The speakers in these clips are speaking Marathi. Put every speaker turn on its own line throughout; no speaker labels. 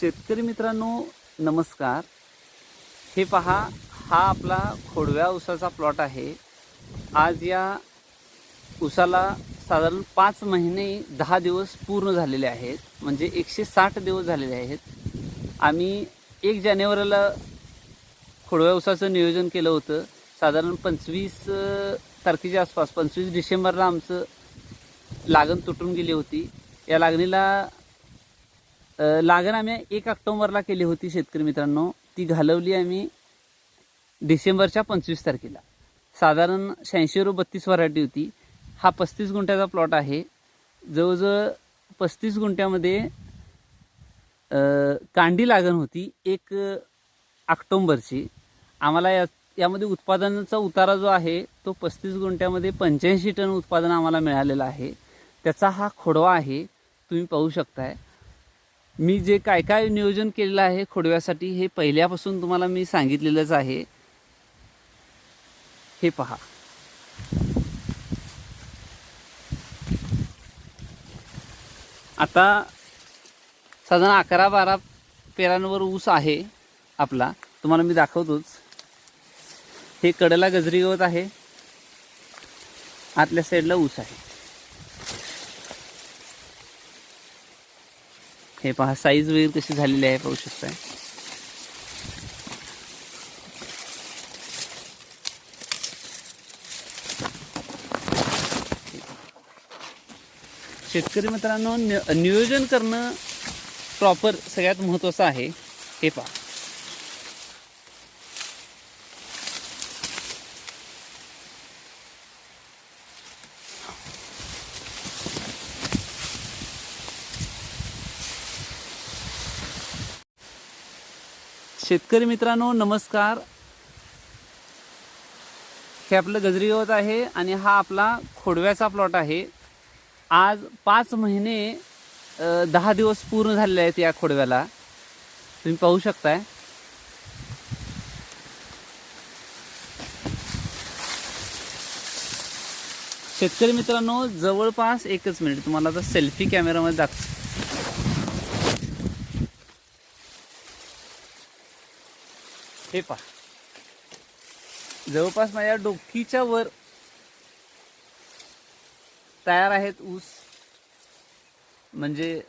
शेतकरी मित्रांनो नमस्कार. हे पहा हा आपला खोडव्या उसाचा प्लॉट आहे. आज या उसाला साधारण पाच महिने दहा दिवस पूर्ण झालेले आहेत. म्हणजे एकशे साठ दिवस झालेले आहेत. आम्ही एक जानेवारीला खोडव्या उसाचं नियोजन केलं होतं. साधारण पंचवीस तारखेच्या आसपास पंचवीस डिसेंबरला आमचं लागण तुटून गेली होती. या लागणीला लागण आम्ही एक ऑक्टोबरला केली होती शेतकरी मित्रांनो. ती घालवली आम्ही डिसेंबरच्या पंचवीस तारखेला. साधारण शहाऐंशी रो बत्तीस व्हरायटी होती. हा पस्तीस गुंठ्याचा प्लॉट आहे. जवळजवळ पस्तीस गुंठ्यामध्ये कांडी लागण होती एक ऑक्टोंबरची. आम्हाला या यामध्ये उत्पादनाचा उतारा जो आहे तो पस्तीस गुंठ्यामध्ये पंच्याऐंशी टन उत्पादन आम्हाला मिळालेलं आहे. त्याचा हा खोडवा आहे. तुम्ही पाहू शकताय. मी जे काय काय नियोजन केलेलं आहे खोडव्यासाठी हे पहिल्यापासून तुम्हाला मी सांगितलेलंच आहे. हे पहा. आता साधारण अकरा बारा पेरांवर ऊस आहे आपला. तुम्हाला मी दाखवतोच. हे कडेला गजरी गवत आहे. आतल्या साईडला ऊस आहे. हे पहा साईज वगैरे कशी झालेली आहे पाहू शकताय. शेतकरी मित्रांनो नियोजन करणं प्रॉपर सगळ्यात महत्त्वाचं आहे. हे पहा. शेतकरी मित्रांनो नमस्कार. हे आपलं गजरी गवत आहे आणि हा आपला खोडव्याचा प्लॉट आहे. आज पाच महिने दहा दिवस पूर्ण झालेले आहेत या खोडव्याला. तुम्ही पाहू शकताय. शेतकरी मित्रांनो जवळपास एकच मिनिट तुम्हाला आता सेल्फी कॅमेरामध्ये दाख हे पहा. जवळपास माझ्या डोकीच्या वर तयार आहेत ऊस. म्हणजे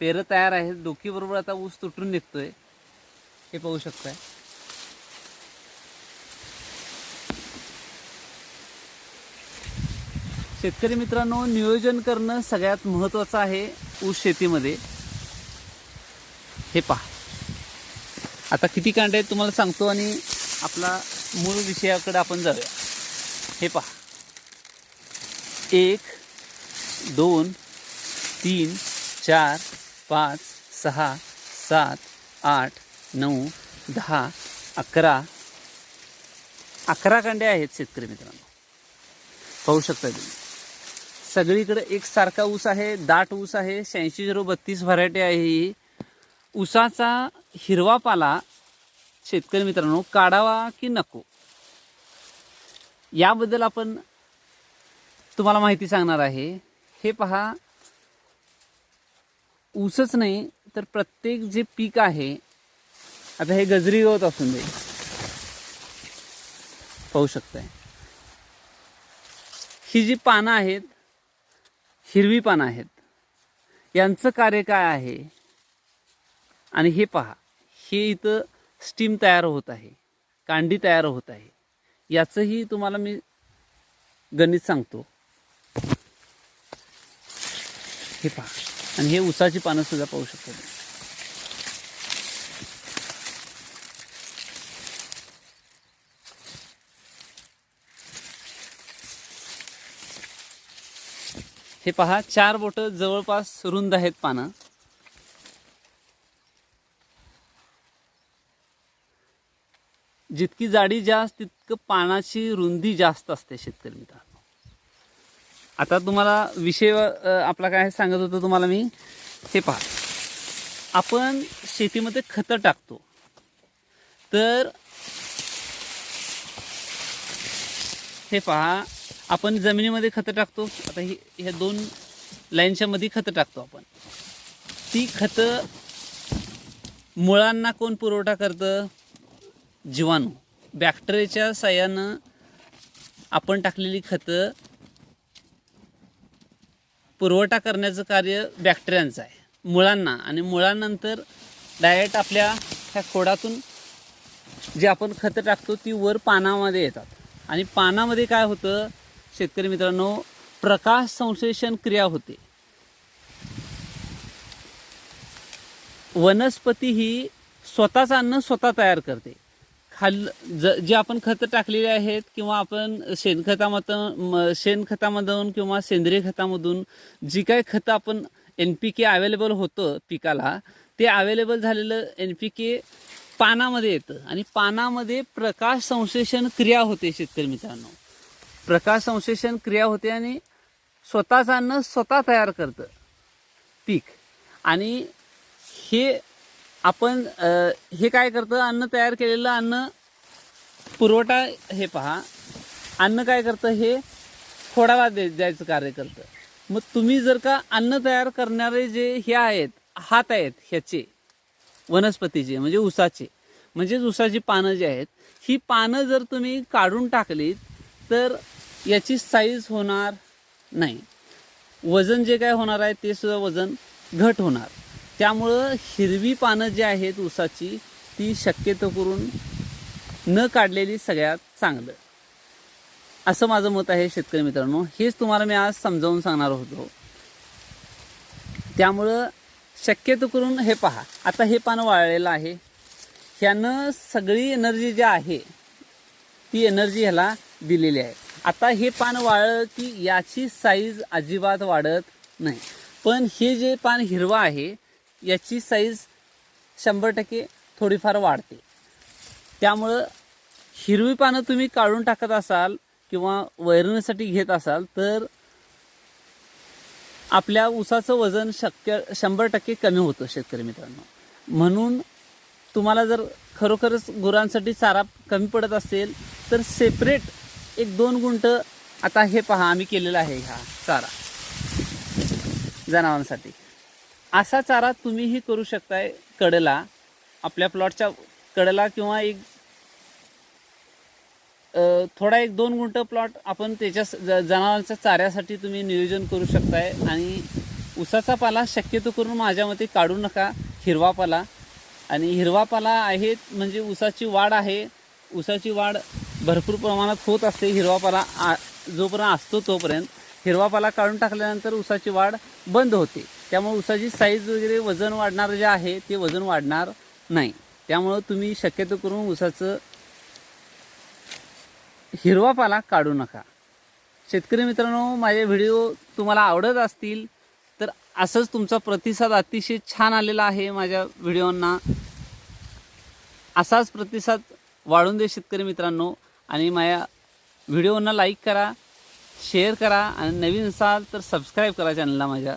पेरं तयार आहेत. डोकीबरोबर आता ऊस तुटून निघतोय. हे पाहू शकताय. शेतकरी मित्रांनो नियोजन करणं सगळ्यात महत्त्वाचं आहे ऊस शेतीमध्ये. हे पहा. आता किती कांडे आहेत तुम्हाला सांगतो आणि आपला मूळ विषयाकडे आपण जाऊया. हे पहा. एक दोन तीन चार पाच सहा सात आठ नऊ दहा अकरा. अकरा कांडे आहेत शेतकरी मित्रांनो. पाहू शकता तुम्ही. सगळीकडे एकसारखा ऊस आहे दाट ऊस आहे शहाऐंशी झिरो बत्तीस व्हरायटी आहे ही. ऊसाचा हिरवा पाला शेतकरी मित्रांनो काढावा की नको? याबद्दल आपण तुम्हाला माहिती सांगणार आहे. हे पहा. ऊसच नाही तर प्रत्येक जे पीक आहे आता हे गजरी गवत असून दे. पाहू शकताय. ही जी पानं आहेत हिरवी पानं आहेत यांचं कार्य काय आहे? आणि हे पहा. हे इथं स्टीम तयार होत आहे कांडी तयार होत आहे. याचंही तुम्हाला मी गणित सांगतो. हे पहा आणि हे उसाची पानं सुद्धा पाहू शकतो हे पहा चार बोट जवळपास रुंद आहेत पानं. जितकी जाडी जास्त तितकं पानाची रुंदी जास्त असते शेतकरी मित्रांनो. आता तुम्हाला विषय आपला काय सांगत होतो तुम्हाला मी? हे पहा. आपण शेतीमध्ये खतं टाकतो. तर हे पहा आपण जमिनीमध्ये खतं टाकतो. आता ही ह्या दोन लाईनच्या मध्ये खतं टाकतो आपण. ती खतं मुळांना कोण पुरवठा करतं? जीवाणू. बॅक्टेरियाच्या साह्यानं आपण टाकलेली खतं पुरवठा करण्याचं कार्य बॅक्टेरियांचं आहे. मुळांना आणि मुळांनंतर डायरेक्ट आपल्या ह्या खोडातून जे आपण खतं टाकतो ती वर पानामध्ये येतात. आणि पानामध्ये काय होतं शेतकरी मित्रांनो प्रकाश संश्लेषण क्रिया होते. वनस्पती ही स्वतःच अन्न स्वतः तयार करते. खाल ज जे आपण खतं टाकलेली आहेत किंवा आपण शेणखतामधून शेणखतामधून किंवा सेंद्रिय खतामधून जी काही खतं आपण एन पी के अवेलेबल होतं पिकाला ते अवेलेबल झालेलं एन पी के पानामध्ये येतं. आणि पानामध्ये प्रकाश संश्लेषण क्रिया होते शेतकरी मित्रांनो. प्रकाश संश्लेषण क्रिया होते आणि स्वतःच अन्न स्वतः तयार करतं पीक. आणि हे आपण हे काय करतं? अन्न तयार केलेलं अन्न पुरवठा हे पहा. अन्न काय करतं? हे खोडाला दे द्यायचं कार्य करतं. मग तुम्ही जर का अन्न तयार करणारे जे हे आहेत हात आहेत ह्याचे वनस्पतीचे म्हणजे उसाचे म्हणजेच उसाची पानं जी आहेत ही पानं जर तुम्ही काढून टाकलीत तर याची साईज होणार नाही. वजन जे काय होणार आहे ते सुद्धा वजन घट होणार. त्यामुळं हिरवी पानं जी आहेत ऊसाची ती शक्यतो करून न काढलेली सगळ्यात चांगलं. असं माझं मत आहे शेतकरी मित्रांनो. हेच तुम्हाला मी आज समजावून सांगणार होतो. त्यामुळं शक्यतो करून हे पहा. आता हे पान वाळलेलं आहे. ह्यानं सगळी एनर्जी जी आहे ती एनर्जी ह्याला दिलेली आहे. आता हे पान वाळलं की याची साईज अजिबात वाढत नाही. पण हे जे पान हिरवं आहे याची साईज शंभर टक्के थोडीफार वाढते. त्यामुळं हिरवी पानं तुम्ही काढून टाकत असाल किंवा वैरणीसाठी घेत असाल तर आपल्या ऊसाचं वजन शक्य शंभर टक्के कमी होतं शेतकरी मित्रांनो. म्हणून तुम्हाला जर खरोखरच गुरांसाठी चारा कमी पडत असेल तर सेपरेट एक दोन गुंट आता हे पहा आम्ही केलेला आहे हा चारा. जनावरांसाठी. असा चारा तुम्हीही करू शकताय कडेला आपल्या प्लॉटच्या कडेला किंवा एक थोडा एक दोन गुंठ प्लॉट आपण त्याच्या ज- जनावरांच्या चाऱ्यासाठी तुम्ही नियोजन करू शकताय. आणि उसाचा पाला शक्यतो करून माझ्या मते काढू नका हिरवा पाला. आणि हिरवा पाला आहे म्हणजे उसाची वाढ आहे. उसाची वाढ भरपूर प्रमाणात होत असते हिरवा पाला आ- जोपर्यंत असतो तोपर्यंत. हिरवा पाला काढून टाकल्यानंतर उसाची वाढ बंद होते. त्यामुळे उसाची साईज वगैरे वजन वाढणार जे आहे ते वजन वाढणार नाही. त्यामुळं तुम्ही शक्यतो करून उसाचं हिरवा पाला काढू नका. शेतकरी मित्रांनो माझे व्हिडिओ तुम्हाला आवडत असतील तर असंच तुमचा प्रतिसाद अतिशय छान आलेला आहे माझ्या व्हिडिओंना असाच प्रतिसाद वाढून दे शेतकरी मित्रांनो आणि माझ्या व्हिडिओंना लाईक करा शेअर करा आणि नवीन असाल तर सबस्क्राईब करा चॅनलला माझ्या.